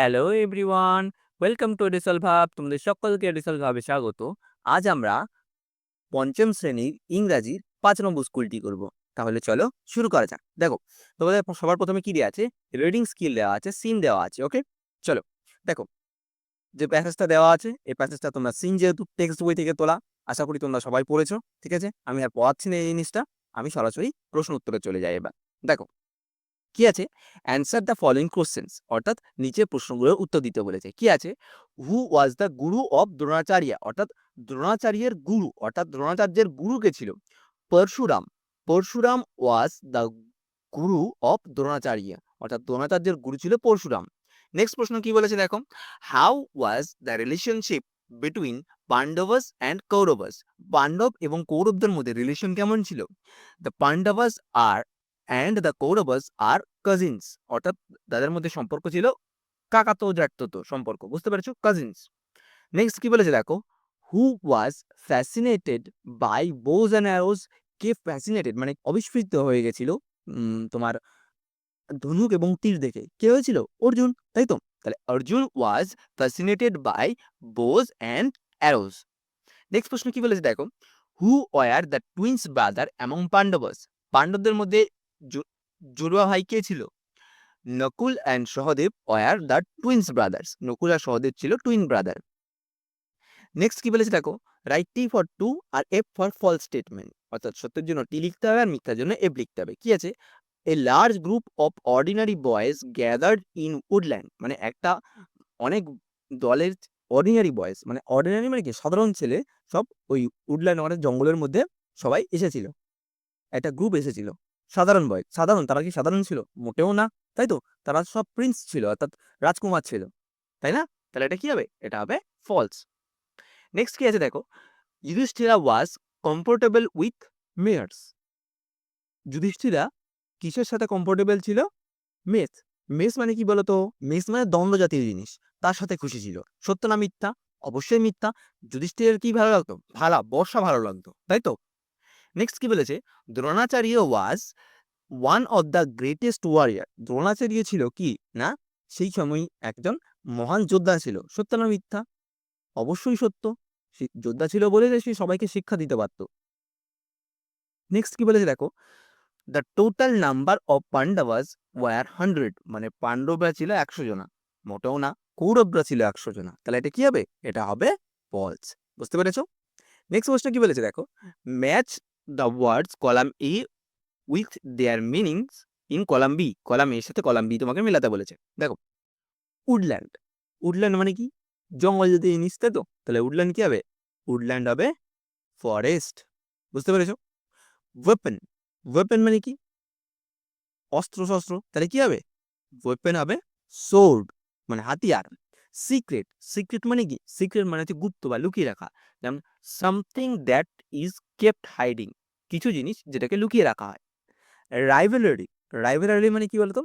Hello everyone welcome to এডিসল ভাব তোমাদের সকলকে এডিসল ভাবে স্বাগত। আজ আমরা পঞ্চম শ্রেণির ইংরাজির পাঁচ নম্বর স্কুলটি করব। তাহলে চলো শুরু করা যাক। দেখো, তোমাদের সবার প্রথমে কী দেওয়া আছে? রিডিং স্কিল দেওয়া আছে সিন দেওয়া আছে ওকে চলো, দেখো, যে প্যাসেজটা দেওয়া আছে, এই প্যাসেজটা তোমরা সিন যেহেতু টেক্সট বই থেকে তোলা, আশা করি তোমরা সবাই পড়েছো, ঠিক আছে? আমি আর পড়াচ্ছি না এই জিনিসটা, আমি সরাসরি প্রশ্ন উত্তরে চলে যাই এবার। দেখো কি আছে? অ্যান্সার দ্য ফলোইং কোশ্চেন্স অর্থাৎ নিচে প্রশ্নগুলোর উত্তর দিতে বলেছে। কি আছে? Who was the guru of Dronacharya? অর্থাৎ দ্রোণাচার্যের গুরু অর্থাৎ দ্রোণাচার্যের গুরু কে ছিল Parashuram. Parashuram was the guru of Dronacharya. অর্থাৎ দ্রোণাচার্যের গুরু ছিল পরশুরাম। নেক্সট প্রশ্ন কি বলেছে দেখো? How was the relationship between Pandavas and Kauravas Pandav এবং কৌরবদের মধ্যে রিলেশন কেমন ছিল? The Pandavas R and the Kauravas are cousins অর্থাৎ তাদের মধ্যে সম্পর্ক ছিল কাকাতো জ্যাঠতো সম্পর্ক, বুঝতে পেরেছ? কাজিনস নেক্সট কি বলেছে দেখো? Who was fascinated by bows and arrows K fascinated মানে অবিস্মৃত হয়ে গেছিল তোমার ধনুক এবং তীর দেখে। কে হয়েছিল? অর্জুন, তাই তো? তাহলে Arjun was fascinated by bows and arrows next প্রশ্ন কি বলেছে দেখো? Who were the twins brother among Pandavas পাণ্ডবদের মধ্যে জুড়ুয়া ভাই কে ছিল? Nakul and Sahadev were the twins brothers Nakul আর সহদেব ছিল টুইন ব্রাদার নেক্সট কি বলেছে দেখো? রাইট টি ফর টু আর এফ ফর ফল স্টেটমেন্ট অর্থাৎ সত্যের জন্য টি লিখতে হবে আর মিথ্যার জন্য এফ লিখতে হবে। কি আছে? A large group of ordinary boys gathered in woodland মানে একটা অনেক দলের অর্ডিনারি বয়েজ মানে অর্ডিনারি মানে কি? সাধারণ ছেলে সব ওই উডল্যান্ড মানে জঙ্গলের মধ্যে সবাই এসেছিল। একটা গ্রুপ এসেছিল। সাধারণ বয় সাধারণ, তারা কি সাধারণ ছিল? মোটেও না, তাই তো? তারা সব প্রিন্স ছিল, অর্থাৎ রাজকুমার ছিল, তাই না? তাহলে এটা কি হবে? এটা হবে ফলস নেক্সট কি আছে দেখো? Yudhishthira was comfortable with mares Yudhishthira কিসের সাথে কমফোর্টেবল ছিল? মেস মেস মানে কি বলতো? মেস মানে দ্বন্দ্ব জাতীয় জিনিস, তার সাথে খুশি ছিল। সত্য না মিথ্যা? অবশ্যই মিথ্যা। যুধিষ্ঠিরের কি ভালো লাগতো? ভালা, বর্ষা ভালো লাগতো, তাই তো? নেক্সট কি বলেছে? Dronacharya was one of the greatest warrior Dronacharya ছিল কি? না, সেই সময় একজন মহান যোদ্ধা ছিল। সত্য না মিথ্যা? অবশ্যই সত্য। যোদ্ধা ছিল বলে যে সে সবাইকে শিক্ষা দিতে পারত। নেক্সট কি বলেছে দেখো? The total number of Pandavas were hundred মানে পাণ্ডবরা ছিল একশো জনা। মোটেও না, কৌরবরা ছিল একশো জনা। তাহলে এটা কি হবে? এটা হবে ফলস বুঝতে পেরেছ? নেক্সট প্রশ্ন কি বলেছে দেখো? Match the words column A with their meanings in column B column এর সাথে কলাম বি তোমাকে মেলাতে বলেছে। দেখো উডল্যান্ড উডল্যান্ড মানে কি? জঙ্গল যদি জিনিস তো, তাহলে উডল্যান্ড কি হবে? উডল্যান্ড হবে ফরেস্ট বুঝতে পেরেছ? ওয়েপেন ওয়েপেন মানে কি? অস্ত্র শস্ত্র তাহলে কি হবে? ওয়েপেন হবে সোর্ড মানে হাতিয়ার। সিক্রেট সিক্রেট মানে কি? সিক্রেট মানে হচ্ছে গুপ্ত বা লুকিয়ে রাখা। যেমন something that is kept hiding কিছু জিনিস যেটাকে লুকিয়ে রাখা হয়। রাইভেলারি রাইভেলারি মানে কি বলতো?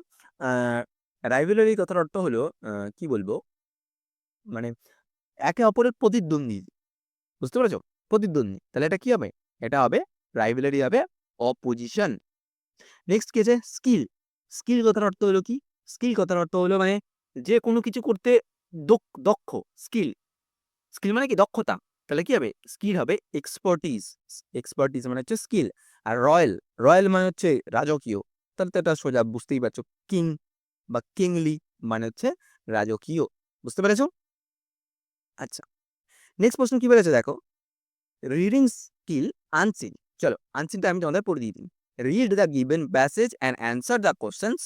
রাইভেলারি কথার অর্থ হলো কি বলব? মানে একে অপরের প্রতিদ্বন্দ্বী। বুঝতে পেরেছ? প্রতিদ্বন্দ্বী। তাহলে এটা কি হবে? এটা হবে রাইভেলারি হবে অপোজিশন নেক্সট কি আছে? স্কিল স্কিল কথার অর্থ হলো কি? স্কিল কথার অর্থ হলো মানে যে কোনো কিছু করতে দক্ষ- স্কিল স্কিল মানে কি? দক্ষতা। তাহলে কি হবে? স্কিল হবে এক্সপার্টিস এক্সপার্টিস মানে হচ্ছে স্কিল আর রয়্যাল রয়্যাল মানে হচ্ছে রাজকীয়। তাহলে তো এটা সোজা বুঝতেই পারছ কিং বা কিংলি মানে হচ্ছে রাজকীয়। বুঝতে পেরেছ? আচ্ছা নেক্সট প্রশ্ন কি বলেছে দেখো? রিডিং স্কিল আনসিন চলো আনসিনটা আমি তোমাদের পড়ে দিয়ে দিই। Read the given passage and answer the questions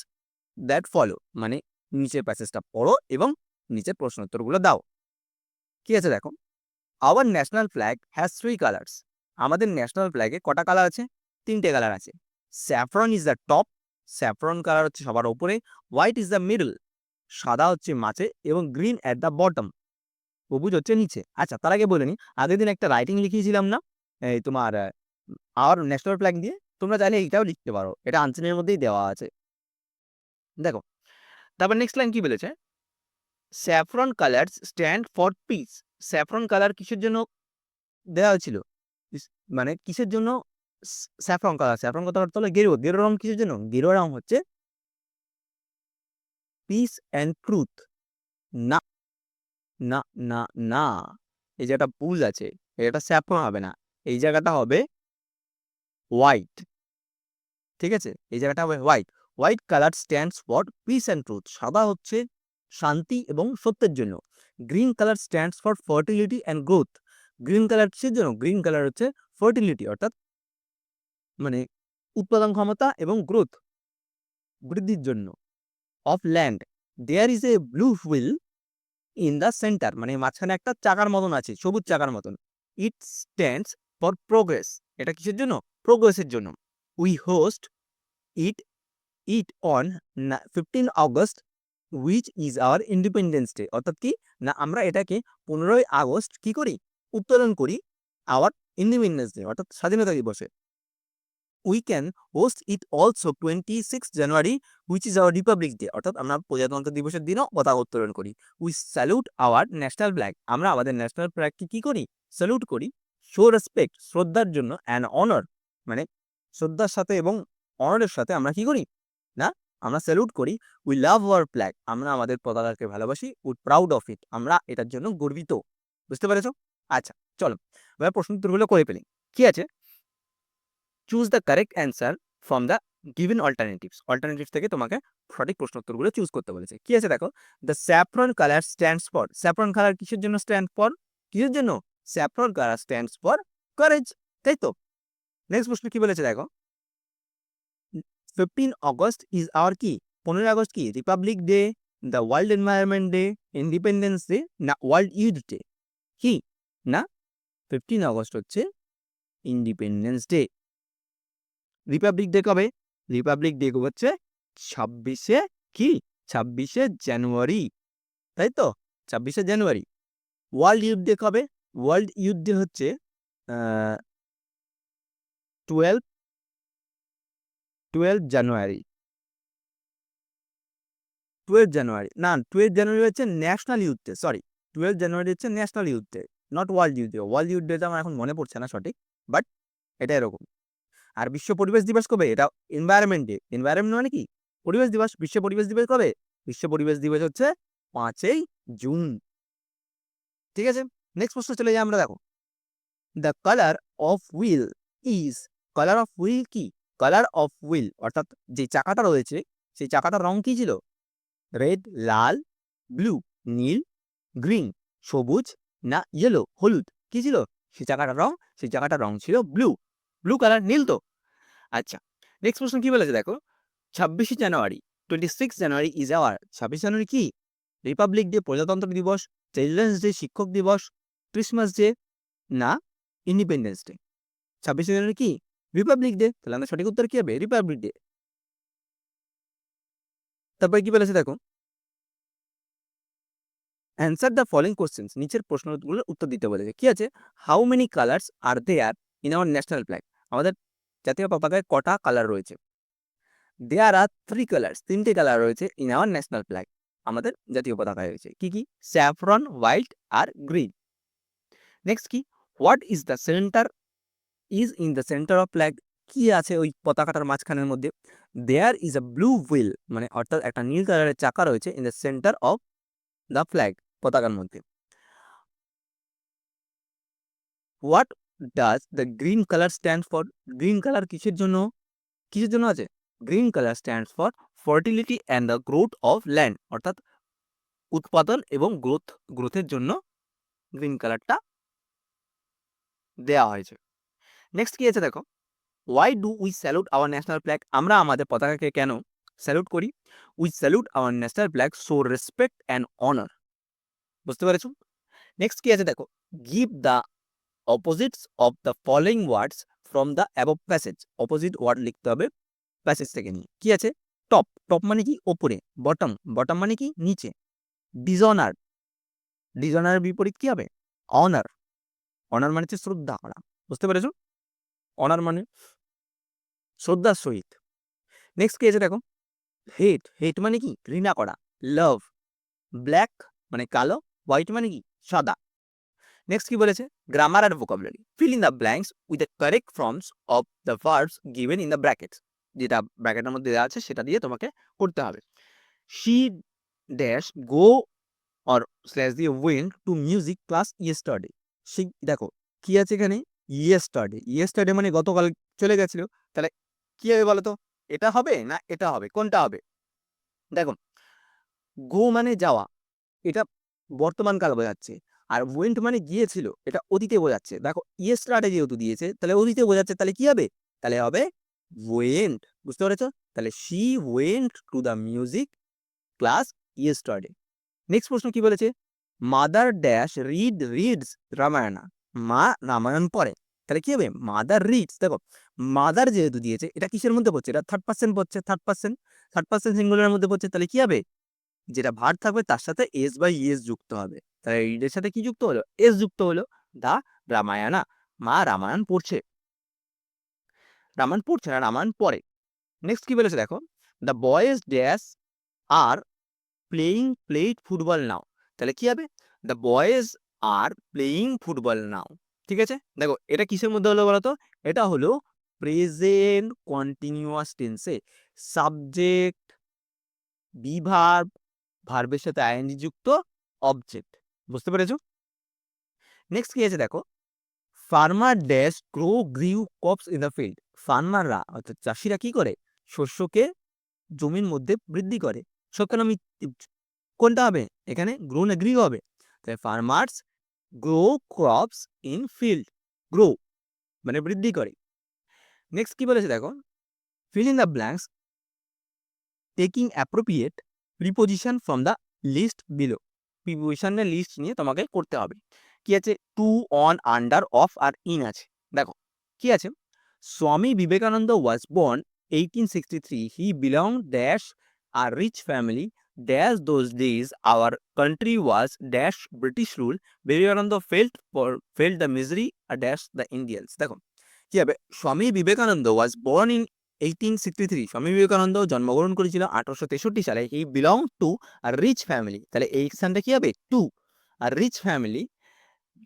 that follow মানে নিচের প্যাসেজটা পড়ো এবং নিচের প্রশ্ন উত্তরগুলো দাও। কি আছে দেখো? Our national flag has three colours আমাদের ন্যাশনাল ফ্ল্যাগে কটা কালার আছে? তিনটে কালার আছে। Saffron is the top saffron colour হচ্ছে সবার ওপরে হোয়াইট ইজ দ্য মিডল সাদা হচ্ছে মাঝে এবং গ্রিন অ্যাট দ্য বটম সবুজ হচ্ছে নিচে। আচ্ছা তার আগে বলে নি, আগের দিন একটা রাইটিং লিখিয়েছিলাম না? এই তোমার আওয়ার ন্যাশনাল ফ্ল্যাগ দিয়ে? তোমরা চাইলে এইটাও লিখতে পারো। এটা আনসারের মধ্যেই দেওয়া আছে। দেখো, তারপর নেক্সট লাইন কি বলেছে? Saffron colours stand for peace saffron colour কিসের জন্য দেওয়া হয়েছিল? মানে কিসের জন্য? Saffron colour. স্যাফরন কথা অর্থ হলো গেরুয়া। রং কিসের জন্য? গেরুয়া রং হচ্ছে পিস অ্যান্ড ট্রুথ। না না না না। এই জায়গাটা ভুল আছে এটা স্যাফরন হবে না। এই জায়গাটা হবে হোয়াইট। ঠিক আছে? এই জায়গাটা হবে white. White colour stands for peace and truth. সাদা হচ্ছে শান্তি এবং সত্যের জন্য। Green colour stands for fertility and growth green colour কিসের জন্য গ্রিন কালার হচ্ছে ফার্টিলিটি অর্থাৎ মানে উৎপাদন ক্ষমতা এবং গ্রোথ বৃদ্ধির জন্য of land there is a blue wheel in the centre মানে মাঝখানে একটা চাকার মতন আছে, সবুজ চাকার মতন। ইট স্ট্যান্ডস ফর প্রোগ্রেস এটা কিসের জন্য? প্রোগ্রেসের জন্য। We host it it on fifteen August which is our independence day অর্থাৎ কি? না, আমরা এটাকে পনেরোই আগস্ট কি করি? উত্তোলন করি আওয়ার ইন্ডিপেন্ডেন্স ডে অর্থাৎ স্বাধীনতা দিবসে। We can host it also twenty six January which is our republic day অর্থাৎ আমরা প্রজাতন্ত্র দিবসের দিনও পতাকা উত্তোলন করি। We salute our national flag আমরা আমাদের ন্যাশনাল ফ্ল্যাগকে কি করি? স্যালুট করি। শো রেসপেক্ট শ্রদ্ধার জন্য অ্যান্ড অনার মানে শ্রদ্ধার সাথে এবং অনারের সাথে আমরা কি করি? না আমরা স্যালুট করি উই লাভ আওয়ার ফ্ল্যাগ আমরা আমাদের পতাকাকে ভালোবাসি উই প্রাউড অফ ইট আমরা এটার জন্য গর্বিত। বুঝতে পেরেছ? আচ্ছা চলো, এবার প্রশ্ন উত্তরগুলো করে ফেলি। কি আছে? Choose the correct answer from the given alternatives alternatives থেকে তোমাকে সঠিক প্রশ্ন উত্তরগুলো চুজ করতে বলেছে। কি আছে দেখো? The saffron colour stands for saffron colour কিসের জন্য স্ট্যান্ড ফর কিসের জন্য? Saffron colour stands for courage তাই তো? নেক্সট প্রশ্ন কি বলেছে দেখো? ফিফটিন অগস্ট ইজ আওয়ার কি পনেরোই আগস্ট কি republic day the world environment day independence day না ওয়ার্ল্ড ইউথ ডে কি না ফিফটিন আগস্ট হচ্ছে ইন্ডিপেন্ডেন্স ডে রিপাবলিক ডে কবে? রিপাবলিক ডে হচ্ছে? ছাব্বিশে কি? ছাব্বিশে জানুয়ারি তাই তো? ছাব্বিশে জানুয়ারি ওয়ার্ল্ড ইউথ ডে কবে? ওয়ার্ল্ড ইউথ ডে হচ্ছে twelve twelve January twelve January না টুয়েলভ জানুয়ারি হচ্ছে national youth day sorry twelve January হচ্ছে national youth day not world youth day world youth data আমার এখন মনে পড়ছে না সঠিক বাট এটা এরকম। আর বিশ্ব পরিবেশ দিবস কবে? এটা এনভায়রনমেন্ট ডে এনভায়রনমেন্ট মানে কি? পরিবেশ দিবস। বিশ্ব পরিবেশ দিবস কবে? বিশ্ব পরিবেশ দিবস হচ্ছে পাঁচই জুন। ঠিক আছে? নেক্সট প্রশ্ন চলে যাই আমরা, দেখো। The colour of wheel is colour of wheel কি? কালার অফ হুইল অর্থাৎ যে চাকাটা রয়েছে, সেই চাকাটার রং কি ছিল? রেড লাল ব্লু নীল গ্রিন সবুজ না ইয়েলো হলুদ, কি ছিল? সেই চাকাটার রং, সেই চাকাটার রং ছিল ব্লু ব্লু কালার নীল তো। আচ্ছা নেক্সট প্রশ্ন কি বলেছে দেখো? ছাব্বিশে জানুয়ারি twenty six January is our ছাব্বিশ জানুয়ারি কি? রিপাবলিক ডে প্রজাতন্ত্র দিবস চিলড্রেন্স ডে শিক্ষক দিবস ক্রিসমাস ডে না ইন্ডিপেন্ডেন্স ডে ছাব্বিশে জানুয়ারি কি? রিপাবলিক ডে তাহলে আমাদের সঠিক উত্তর কি হবে? রিপাবলিক ডে তারপরে কি বলেছে দেখো? অ্যান্সার দ্য ফলোইং কোশ্চেন্স নিচের প্রশ্নগুলোর উত্তর দিতে বলেছে। কি আছে? How many colours are they are in our national flag আমাদের জাতীয় পতাকায় কটা কালার রয়েছে? দেয়ার আর থ্রি কালার্স তিনটে কালার রয়েছে ইন আওয়ার ন্যাশনাল ফ্ল্যাগ আমাদের জাতীয় পতাকায় রয়েছে। কি কি? স্যাফরন হোয়াইট আর গ্রিন নেক্সট কি? What is the centre is in the centre of flag কি আছে ওই পতাকাটার মাঝখানের মধ্যে? There is a blue wheel মানে অর্থাৎ একটা নীল কালারের চাকা রয়েছে in the centre of the flag পতাকার মধ্যে। What does the green colour stand for green colour কিসের জন্য? কিসের জন্য আছে? Green colour stands for fertility and the growth of land অর্থাৎ উৎপাদন এবং গ্রোথ গ্রোথের জন্য গ্রিন কালারটা দেওয়া হয়েছে। নেক্সট কি আছে দেখো? Why do we salute our national flag আমরা আমাদের পতাকাকে কেন স্যালুট করি? We salute our national flag so respect and honour বুঝতে পেরেছ? নেক্সট কি আছে দেখো? Give the opposites of the following words from the above passage opposite word লিখতে হবে প্যাসেজ থেকে নিয়ে। কি আছে? টপ টপ মানে কি? ওপরে। বটম বটম মানে কি? নিচে। ডিজনার ডিজনারের বিপরীত কি হবে? অনার অনার মানে হচ্ছে শ্রদ্ধা করা বুঝতে পেরেছ? অনার মানে? শ্রদ্ধার সহিত। নেক্সট কি আছে দেখো? হেট হেট মানে কি? ঘৃণা করা। লাভ ব্ল্যাক মানে কালো হোয়াইট মানে কি? সাদা। নেক্সট কি বলেছে? Grammar R vocabulary fill in the blanks with the correct forms of the verbs given in the brackets যেটা ব্র্যাকেটের মধ্যে দেওয়া আছে, সেটা দিয়ে তোমাকে করতে হবে। She dash go or slash দিয়ে went to music class yesterday সেই দেখো, কি আছে এখানে? ইয়েস্টারডে ইয়েস্টারডে মানে গতকাল চলে গেছিল। তাহলে কি হবে বলো তো এটা হবে না এটা হবে? কোনটা হবে? দেখো গো মানে যাওয়া, এটা বর্তমান কাল বোঝাচ্ছে। আর ওয়েন্ট মানে গিয়েছিল, এটা অতীতে বোঝাচ্ছে। দেখো ইয়েস্টারডে যেহেতু দিয়েছে, তাহলে অতীতে বোঝাচ্ছে, তাহলে কি হবে? তাহলে হবে ওয়েন্ট বুঝতে পেরেছ? তাহলে she went to the music class yesterday next প্রশ্ন কি বলেছে? Mother dash read reads Ramayana. মা রামায়ণ পড়ে। তাহলে কি হবে? মাদার রিডস দেখো মাদার যেহেতু দিয়েছে, এটা কিসের মধ্যে পড়ছে? এটা থার্ড পার্সেন্ট পড়ছে থার্ড পার্সেন্ট থার্ড পার্সেন্ট সিঙ্গুলারের মধ্যে পড়ছে, তাহলে কি হবে? যেটা ভার থাকবে, তার সাথে এস বাই ইএস যুক্ত হবে। তাহলে রিডের সাথে কি যুক্ত হলো? এস যুক্ত হলো দা রামায়ণা। মা রামায়ণ পড়ছে। রামায়ণ পড়ছে না, রামায়ণ পড়ে। নেক্সট কি বলেছে দেখো? The boys dash are playing played football now তাহলে কি হবে? The boys are playing football now ঠিক আছে? দেখো, এটা কিসের মধ্যে হলো বলতো? এটা হলো প্রেজেন্ট কন্টিনিউয়াস টেন্সে সাবজেক্ট বিভার ভার্বের সাথে আইএনজি যুক্ত অবজেক্ট বুঝতে পেরেছ? নেক্সট কি আছে দেখো? Farmer dash grow grew crops in the field ফার্মাররা অর্থাৎ চাষিরা কি করে? শস্যকে জমির মধ্যে বৃদ্ধি করে। সব কেন আমি কোনটা হবে? এখানে গ্রো না গ্রিউ হবে। তাই farmers grow crops in field grow মানে বৃদ্ধি করে। নেক্সট কি বলেছে দেখো? Fill in the blanks taking appropriate preposition from the list below প্রিপোজিশনের list নিয়ে তোমাকে করতে হবে। কি আছে? টু অন আন্ডার অফ আর ইন আছে। দেখো, কি আছে? Swami Vivekananda was born eighteen sixty three he belong dash a rich family dash those days our country was dash British rule Vivekananda felt for felt the misery R dash the Indians দেখো, কি হবে? Swami Vivekananda was born in eighteen sixty three Swami Vivekananda জন্মগ্রহণ করেছিল আঠারোশো তেষট্টি সালে। He belong to rich family তাহলে এই স্থানটা কি হবে? To a rich family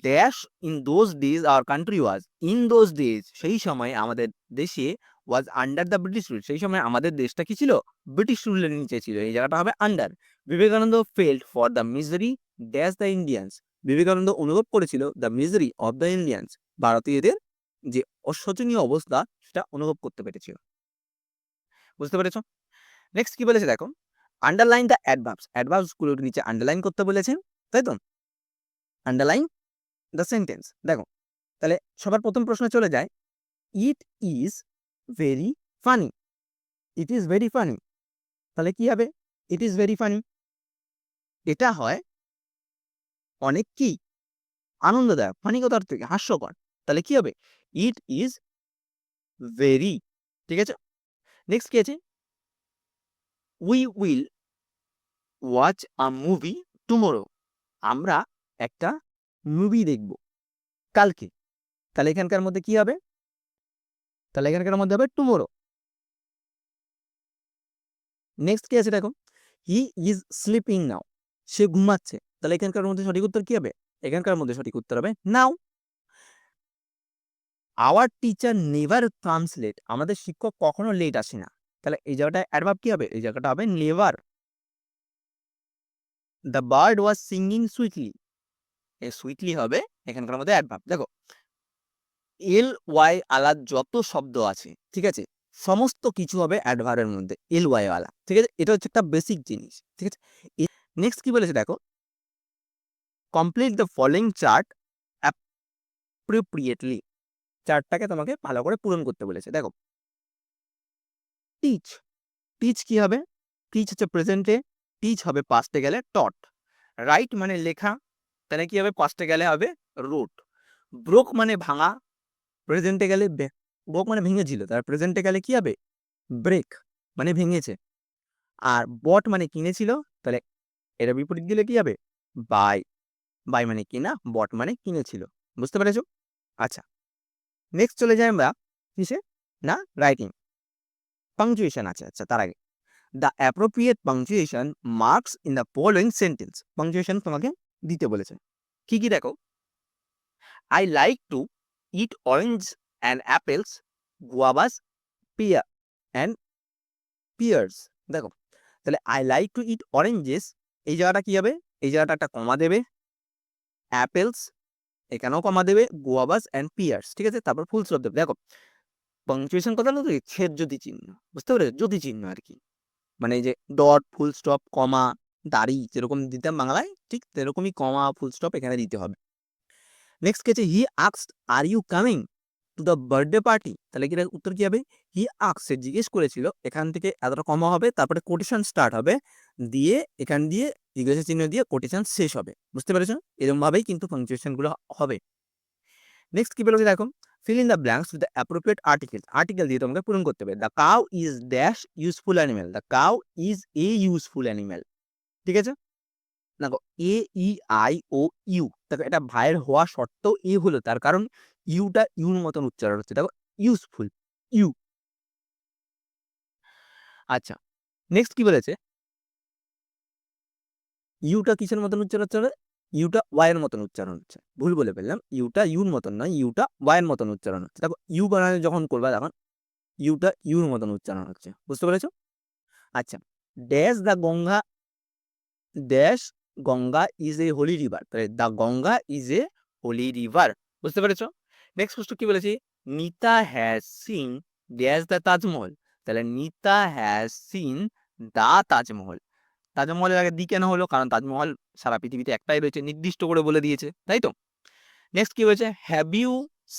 dash in those days our country was in those days সেই সময় আমাদের দেশে was under the British rule সেই সময় আমাদের দেশটা কি ছিল? ব্রিটিশ রুলের নিচে ছিল। এই জায়গাটা হবে under Vivekananda felt for the misery dash the Indians Vivekananda অনুভব করেছিল the misery of the Indians ভারতীয়দের যে অশোচনীয় অবস্থা, সেটা অনুভব করতে পেরেছিল। বুঝতে পেরেছ? নেক্সট কি বলেছে দেখো? আন্ডারলাইন দ্য অ্যাডভার্বস অ্যাডভার্বসগুলোর নিচে আন্ডারলাইন করতে বলেছেন, তাই তো? আন্ডারলাইন দ্য সেন্টেন্স দেখো, তাহলে সবার প্রথম প্রশ্ন চলে যায় it is very funny it is very funny তাহলে কি হবে? ইট ইজ ভেরি ফানি এটা হয় অনেক কি? আনন্দদায়ক ফানি কথার থেকে, হাস্যকর। তাহলে কি হবে? ইট ইজ ভেরি ঠিক আছে? নেক্সট কি আছে? We will watch a movie tomorrow আমরা একটা মুভি দেখব কালকে। তাহলে এখানকার মধ্যে কি হবে? তাহলে এখানকার মধ্যে হবে টুমোরো নেক্সট কি আছে দেখো? হি ইজ স্লিপিং নাও সে ঘুমাচ্ছে। তাহলে এখানকার মধ্যে সঠিক উত্তর কি হবে? এখানকার মধ্যে সঠিক উত্তর হবে now our teacher never translate আমাদের শিক্ষক কখনো লেট আসে না। তাহলে এই জায়গাটা অ্যাডভাব কি হবে? এই জায়গাটা হবে never the bird was singing sweetly A sweetly হবে এখানকার মধ্যে অ্যাডভাব দেখো এল ওয়াই আলার যত শব্দ আছে, ঠিক আছে? সমস্ত কিছু হবে অ্যাডভারের মধ্যে, এল ওয়াই আলা, ঠিক আছে? এটা হচ্ছে একটা বেসিক জিনিস, ঠিক আছে? নেক্সট কি বলেছে দেখো? Complete the following chart appropriately চার্টটাকে তোমাকে ভালো করে পূরণ করতে বলেছে। দেখো টিচ টিচ কি হবে? টিচ হচ্ছে প্রেজেন্টে টিচ হবে পাস্টে গেলে টট রাইট মানে লেখা, তাহলে কি হবে? পাস্টে গেলে হবে রোট ব্রোক মানে ভাঙা প্রেজেন্টে গেলে ব্রোক মানে ভেঙেছিল। তার প্রেজেন্টে গেলে কি হবে? ব্রেক মানে ভেঙেছে। আর বট মানে কিনেছিল, তাহলে এটা বিপরীত দিলে কি হবে? বাই বাই মানে কিনা বট মানে কিনেছিল। বুঝতে পেরেছ? আচ্ছা। নেক্সট চলে যাই আমরা কিসে? না রাইটিং পাংচুয়েশন আছে আচ্ছা তার আগে। The appropriate punctuation marks in the following sentence punctuation তোমাকে দিতে বলেছে। কি কি দেখো? I like to eat orange and apples guavas pear and pears দেখো, তাহলে I like to eat oranges এই জায়গাটা কি হবে? এই জায়গাটা একটা কমা দেবে। অ্যাপেলস এখানেও কমা দেবে গোয়াবাস অ্যান্ড পিয়ার্স ঠিক আছে? তারপর ফুল স্টপ দেবে। দেখো পাংচুয়েশন কথা হলো কি ছেদ জ্যোতি চিহ্ন, বুঝতে পেরেছ? জ্যোতি চিহ্ন আর কি। মানে যে ডট ফুল স্টপ কমা দাড়ি, যেরকম দিতাম বাংলায়, ঠিক সেরকমই কমা ফুল স্টপ এখানে দিতে হবে। নেক্সট কি আছে he আক্সড are you coming to the birthday party তাহলে কি উত্তর কি হবে? হি আক্স সে জিজ্ঞেস করেছিল, এখান থেকে এতটা কমা হবে, তারপরে কোটেশন স্টার্ট হবে, দিয়ে এখান দিয়ে জিজ্ঞাসা চিহ্ন দিয়ে কোটেশন শেষ হবে। বুঝতে পেরেছ? এরকমভাবেই কিন্তু পাংচুয়েশনগুলো হবে। নেক্সট কি বলেছে দেখো? Fill in the blanks with the appropriate article article দিয়ে তোমাকে পূরণ করতে হবে। The cow is dash useful animal the cow is a useful animal ঠিক আছে? দেখো এ ই আই ও ইউ দেখো এটা ভাইয়ের হওয়া সত্ত্বেও এ হলো তার কারণ ইউটা ইউর মতন উচ্চারণ হচ্ছে। দেখো ইউজফুল ইউ আচ্ছা নেক্সট কি বলেছে? ইউটা কিসের মতন উচ্চারণ হচ্ছে? ইউটা ওয়াইয়ের মতন উচ্চারণ হচ্ছে। ভুল বলে ফেললাম। ইউটা ইউর মতন নয় ইউটা ওয়াইয়ের মতন উচ্চারণ হচ্ছে। দেখো ইউ বানানো যখন করবা তখন ইউটা ইউর মতন উচ্চারণ হচ্ছে। বুঝতে পেরেছ? আচ্ছা dash the Ganga dash Ganga is a holy river তাহলে the Ganga is a holy river বুঝতে পেরেছ? নেক্সট প্রশ্ন কি বলেছি? Nita has seen dash the Taj Mahal তাহলে Nita has seen the Taj Mahal তাজমহলের আগে দি কেন হলো? কারণ তাজমহল সারা পৃথিবীতে একটাই রয়েছে, নির্দিষ্ট করে বলে দিয়েছে, তাই তো? নেক্সট কি হয়েছে? Have you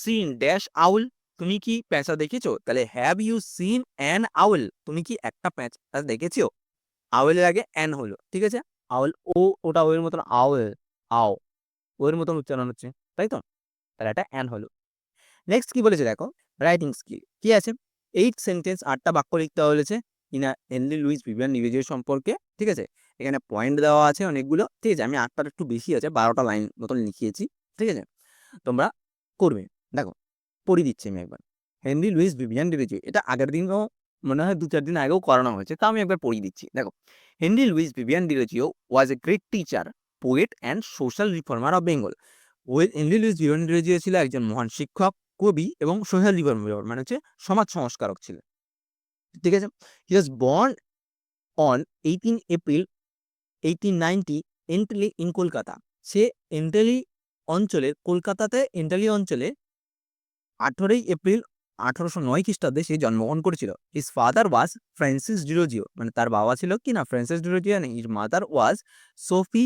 seen dash owl তুমি কি প্যাঁচা দেখেছ? তাহলে have you seen an owl তুমি কি একটা প্যাঁচা দেখেছ? আউলের আগে অ্যান হলো, ঠিক আছে? আউল ও, ওটা ওর মতন আউল আও, ওর মতন উচ্চারণ হচ্ছে, তাই তো? তাহলে এটা অ্যান হলো। নেক্সট কি বলেছে দেখো? রাইটিং স্কিল কি আছে? এইট সেন্টেন্স আটটা বাক্য লিখতে বলেছে। ইনা হেনরি লুইস ভিভিয়ান নিবেজের সম্পর্কে, ঠিক আছে? এখানে পয়েন্ট দেওয়া আছে অনেকগুলো, ঠিক আছে? আমি আটটার একটু বেশি আছে, বারোটা লাইন মতন লিখিয়েছি, ঠিক আছে? তোমরা করবে। দেখো, পড়ি দিচ্ছি আমি একবার। হেনরি লুইস ভিভিয়ান ডিরেজিও এটা আগের দিনও মনে হয় দু চার দিন আগেও করানো হয়েছে। তা আমি একবার পড়িয়ে দিচ্ছি। দেখো, Henry Louis Vivian Derozio was a great teacher poet and social reformer of Bengal Henry Louis Vivian Derozio ছিল একজন মহান শিক্ষক, কবি এবং সোশ্যাল রিফর্মার মানে হচ্ছে সমাজ সংস্কারক ছিলেন। ঠিক আছে? He was born on eighteen April eighteen ninety Entally in Kolkata সে এন্টালি অঞ্চলে, কলকাতাতে এন্টালি অঞ্চলে আঠেরোই এপ্রিল আঠারোশো নয় খ্রিস্টাব্দে সে জন্মগ্রহণ করেছিল। His father was Francis Derozio মানে তার বাবা ছিল কি না? ফ্রান্সিস ডিরোজিও নেই his mother was Sophie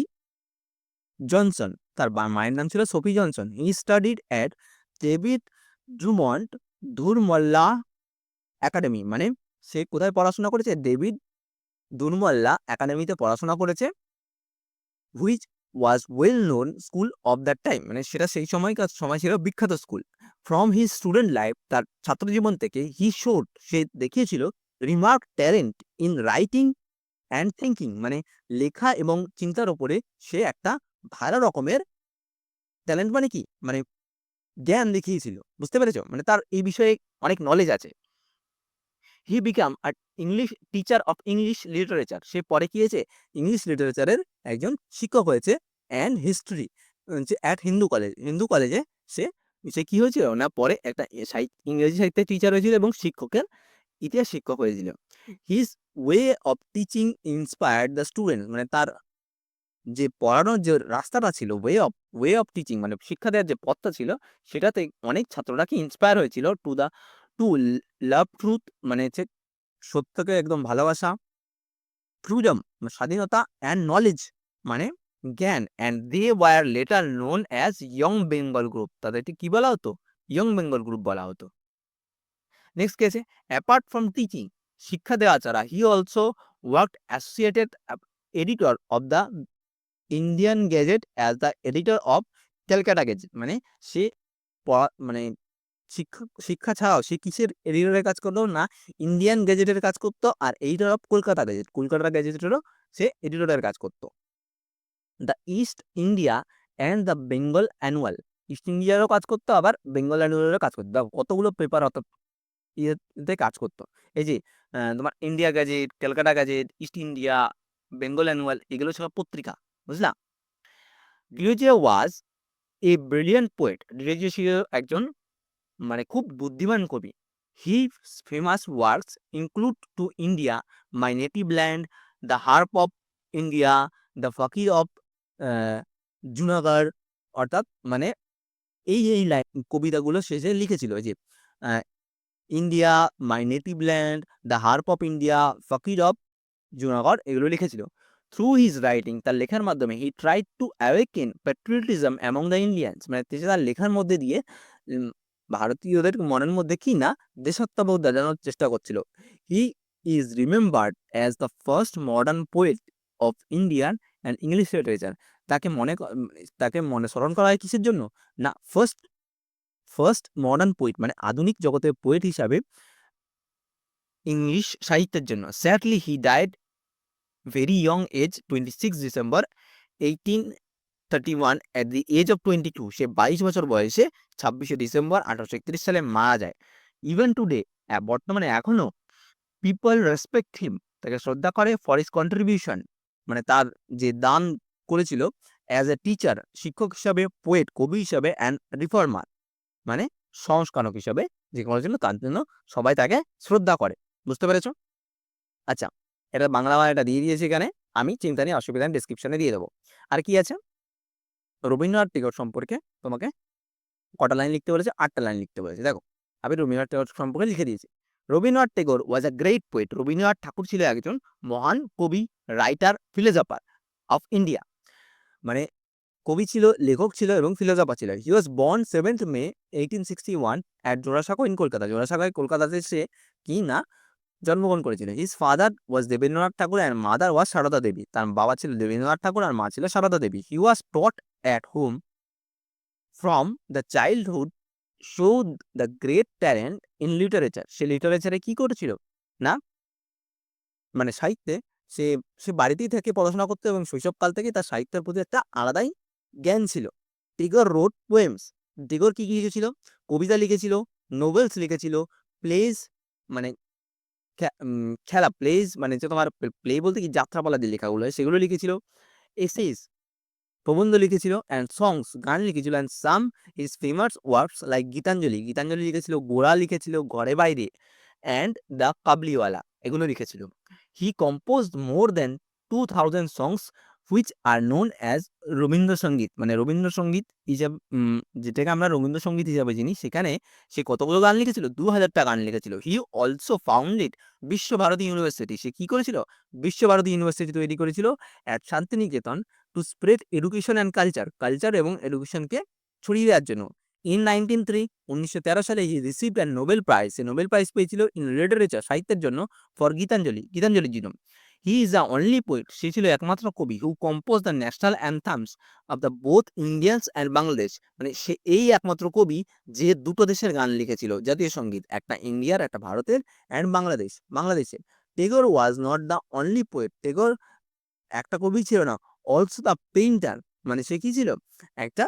Johnson তার মায়ের নাম ছিল Sophie Johnson he studied at David Drummond Dhurmtolla academy মানে সে কোথায় পড়াশোনা করেছে? ডেভিড দুর্মল্লা একাডেমিতে পড়াশোনা করেছে। Which was well known school of that time মানে সেটা সেই সময়কার সময় ছিল বিখ্যাত school from his student life তার ছাত্রজীবন থেকে হি শোড সে দেখিয়েছিল remark talent in writing and thinking মানে লেখা এবং চিন্তার ওপরে সে একটা ভালো রকমের ট্যালেন্ট মানে কি? মানে জ্ঞান দেখিয়েছিল। বুঝতে পেরেছ? মানে তার এই বিষয়ে অনেক নলেজ আছে। He became a English teacher of English literature সে পরে কি হয়েছে? ইংলিশ লিটারেচারের একজন শিক্ষক হয়েছে and history at Hindu College Hindu কলেজে সে সে কি হয়েছিল? না, পরে একটা ইংরেজি সাহিত্যের টিচার হয়েছিল এবং শিক্ষকের ইতিহাস শিক্ষক হয়েছিল। His way of teaching inspired the student মানে তার যে পড়ানোর যে রাস্তাটা ছিল way of way of teaching মানে শিক্ষা দেওয়ার যে পথটা ছিল, সেটাতে অনেক ছাত্ররা কি ইন্সপায়ার হয়েছিল to the to love truth মানে হচ্ছে সত্যকে একদম ভালোবাসা ফ্রিডম স্বাধীনতা অ্যান্ড নলেজ মানে জ্ঞান and they were later known as Young Bengal group তাদেরকে কি বলা হতো? ইয়ং বেঙ্গল গ্রুপ বলা হতো। নেক্সট কি আছে? অ্যাপার্ট ফ্রম টিচিং শিক্ষা দেওয়া ছাড়া he also work associated editor of the Indian Gazette as the editor of Calcutta Gazette মানে সে মানে শিক্ষা শিক্ষা ছাড়াও সে কিসের এডিটরের কাজ করতো না ইন্ডিয়ান গ্যাজেটের কাজ করতো আর editor of Kolkata gazette Kolkata গ্যাজেটেরও সে এডিটরের কাজ করতো। The East India and the Bengal annual East ইন্ডিয়ারও কাজ করতো, আবার বেঙ্গল অ্যানুয়ালেরও কাজ করতো। কতগুলো পেপার অত ইয়েতে কাজ করতো। এই যে তোমার India gazette Calcutta gazette East India Bengal annual এগুলো সব পত্রিকা, বুঝলা? ডিরেজিয়া ওয়াজ এ ব্রিলিয়ান্ট পোয়েট ডিরেজিয়া ছিল একজন মানে খুব বুদ্ধিমান কবি। He famous works include to India my native land the harp of India the fakir of Junagadh অর্থাৎ মানে এই এই লাইন কবিতাগুলো শেষে লিখেছিল। এই যে India my native land the harp of India fakir of Junagadh এগুলো লিখেছিল। থ্রু হিজ রাইটিং তার লেখার মাধ্যমে he try to awaken patriotism among the Indians মানে তার লেখার মধ্যে দিয়ে ভারতীয়দের মনের মধ্যে কি না দেশাত্মবোধ জানানোর চেষ্টা করছিল। He is remembered as the first modern poet of Indian and English literature তাকে মনে তাকে মনে স্মরণ করা হয় কিসের জন্য? না ফার্স্ট ফার্স্ট মডার্ন পোয়েট মানে আধুনিক জগতের পোয়েট হিসাবে ইংলিশ সাহিত্যের জন্য। Sadly he died very young age twenty six December eighteen thirty one at the age of twenty two সে বাইশ বছর বয়সে ছাব্বিশে ডিসেম্বর আঠারোশো একত্রিশ সালে মারা যায়। ইভেন টুডে বর্তমানে এখনও পিপল রেসপেক্ট হিম তাকে শ্রদ্ধা করে ফর ইস কন্ট্রিবিউশন মানে তার যে দান করেছিল অ্যাজ এ টিচার শিক্ষক হিসাবে পোয়েট কবি হিসাবে অ্যান্ড রিফর্মার মানে সংস্কারক হিসাবে যে করেছিল তার জন্য সবাই তাকে শ্রদ্ধা করে। বুঝতে পেরেছ? আচ্ছা এটা বাংলা বাংলাটা দিয়ে দিয়েছি এখানে, আমি চিন্তা নিয়ে অসুবিধা ডিসক্রিপশনে দিয়ে দেবো। আর কি আছে? রবীন্দ্রনাথ টেগর সম্পর্কে তোমাকে কটা লাইন লিখতে বলেছে? আটটা লাইন লিখতে বলেছে। দেখো, আমি রবীন্দ্রনাথ টেগোর সম্পর্কে লিখে দিয়েছি। Rabindranath Tagore was a great poet Rabindranath Thakur ছিল একজন মহান কবি রাইটার ফিলোজফার অফ ইন্ডিয়া মানে কবি ছিল, লেখক ছিল এবং ফিলোজফার ছিল। He was born seventh May eighteen sixty one at Jorasanko in Kolkata জোড়াসাঁকোয় কলকাতাতে সে কি না জন্মগ্রহণ করেছিলেন। His father was Debendranath Thakur and mother was Sarada Devi তার বাবা ছিল দেবেন্দ্রনাথ ঠাকুর আর মা ছিল Sarada Devi he was taught at home from the childhood show the great talent in literature সে লিটারেচারে কি করেছিল? না? মানে সাহিত্যে সে সে বাড়িতেই থেকে পড়াশোনা করতো এবং শৈশবকাল থেকে তার সাহিত্যের প্রতি একটা আলাদাই জ্ঞান ছিল। টিগর রোড পোয়েমস টিগর কী কী লিখেছিল? কবিতা লিখেছিল নোবেলস লিখেছিল প্লেজ মানে খেলা প্লেজ মানে যে তোমার প্লে বলতে কি যাত্রাপালা যে লেখাগুলো হয় সেগুলো লিখেছিল। এসেস প্রবন্ধ লিখেছিল অ্যান্ড সংস গান লিখেছিল and some is famous works like Gitanjali. Gitanjali লিখেছিল, গোড়া লিখেছিল, ঘরে বাইরে অ্যান্ড দ্য কাবলিওয়ালা এগুলো লিখেছিল। He compose more than two thousand songs which are known as Rabindrasangeet. মানে রবীন্দ্রসঙ্গীত হিসাবে যেটাকে আমরা রবীন্দ্রসঙ্গীত হিসাবে চিনি, সেখানে সে কতগুলো গান লিখেছিল? দু হাজারটা গান লিখেছিল। He also founded Visvabharati university সে কি করেছিল? বিশ্বভারতী ইউনিভার্সিটি তৈরি করেছিল at Santiniketan to spread education and culture culture এবং এডুকেশনকে ছড়িয়ে দেওয়ার জন্য। ইন নাইনটিন থ্রি উনিশশো তেরো সালে he received and Nobel prize say Nobel prize পেয়েছিল ইন লিটারেচার সাহিত্যের জন্য ফর গীতাঞ্জলি, গীতাঞ্জলির জন্য। He is the only poet সে ছিল একমাত্র কবি who compose the national anthems of the both Indians and Bangladesh মানে সে এই একমাত্র কবি যে দুটো দেশের গান লিখেছিল, জাতীয় সংগীত, একটা ইন্ডিয়ার, একটা ভারতের অ্যান্ড বাংলাদেশ বাংলাদেশের Tagore was not the only poet Tagore একটা কবি ছিল না অলসো দ্য পেইন্টার মানে সে কি ছিল? একটা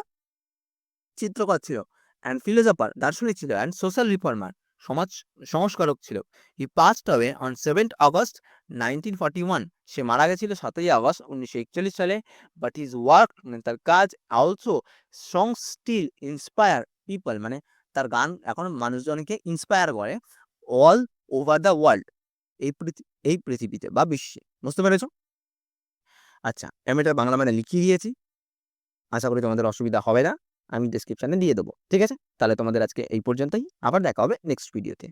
চিত্রকর ছিল অ্যান্ড ফিলোজফার দার্শনিক ছিল অ্যান্ড সোশ্যাল রিফর্মার সমাজ, সংস্কারক ছিল। He passed away on seventh August nineteen forty one সে মারা গেছিল সাতই আগস্ট উনিশশো একচল্লিশ সালে। বাট হিজ ওয়ার্ক তার কাজ also song still inspire people মানে তার গান এখন মানুষজনকে ইন্সপায়ার করে অল ওভার দ্য ওয়ার্ল্ড এই এই পৃথিবীতে বা বিশ্বে। বুঝতে পেরেছ? আচ্ছা আমি এটা বাংলা মানে লিখিয়ে দিয়েছি। আশা করি তোমাদের অসুবিধা হবে না। আমি ডিসক্রিপশানে দিয়ে দেবো, ঠিক আছে? তাহলে তোমাদের আজকে এই পর্যন্তই, আবার দেখা হবে নেক্সট ভিডিওতে